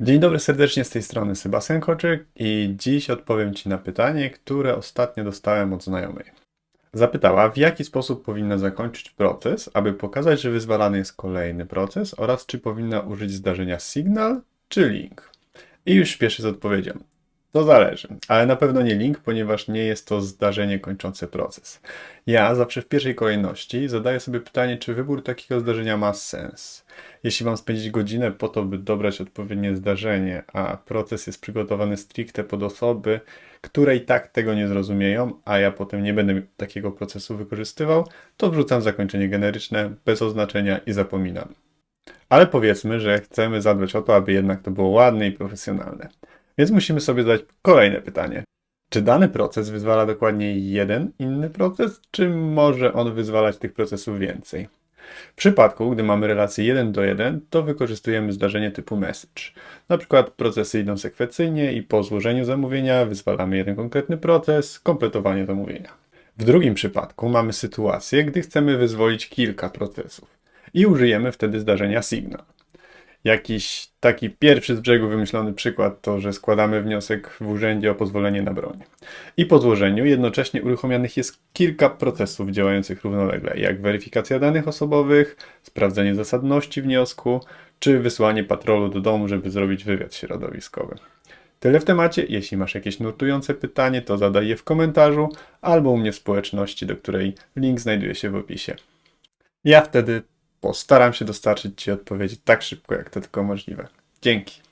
Dzień dobry serdecznie z tej strony Sebastian Koczyk i dziś odpowiem Ci na pytanie, które ostatnio dostałem od znajomej. Zapytała, w jaki sposób powinna zakończyć proces, aby pokazać, że wyzwalany jest kolejny proces oraz czy powinna użyć zdarzenia signal czy link. I już śpieszę z odpowiedzią. To zależy, ale na pewno nie link, ponieważ nie jest to zdarzenie kończące proces. Ja zawsze w pierwszej kolejności zadaję sobie pytanie, czy wybór takiego zdarzenia ma sens. Jeśli mam spędzić godzinę po to, by dobrać odpowiednie zdarzenie, a proces jest przygotowany stricte pod osoby, które i tak tego nie zrozumieją, a ja potem nie będę takiego procesu wykorzystywał, to wrzucam zakończenie generyczne, bez oznaczenia i zapominam. Ale powiedzmy, że chcemy zadbać o to, aby jednak to było ładne i profesjonalne. Więc musimy sobie zadać kolejne pytanie. Czy dany proces wyzwala dokładnie jeden inny proces, czy może on wyzwalać tych procesów więcej? W przypadku, gdy mamy relację 1 do 1, to wykorzystujemy zdarzenie typu message. Na przykład procesy idą sekwencyjnie i po złożeniu zamówienia wyzwalamy jeden konkretny proces, kompletowanie zamówienia. W drugim przypadku mamy sytuację, gdy chcemy wyzwolić kilka procesów i użyjemy wtedy zdarzenia signal. Jakiś taki pierwszy z brzegu wymyślony przykład to, że składamy wniosek w urzędzie o pozwolenie na broń. I po złożeniu jednocześnie uruchomionych jest kilka procesów działających równolegle, jak weryfikacja danych osobowych, sprawdzenie zasadności wniosku, czy wysłanie patrolu do domu, żeby zrobić wywiad środowiskowy. Tyle w temacie. Jeśli masz jakieś nurtujące pytanie, to zadaj je w komentarzu albo u mnie w społeczności, do której link znajduje się w opisie. Ja wtedy postaram się dostarczyć Ci odpowiedzi tak szybko, jak to tylko możliwe. Dzięki.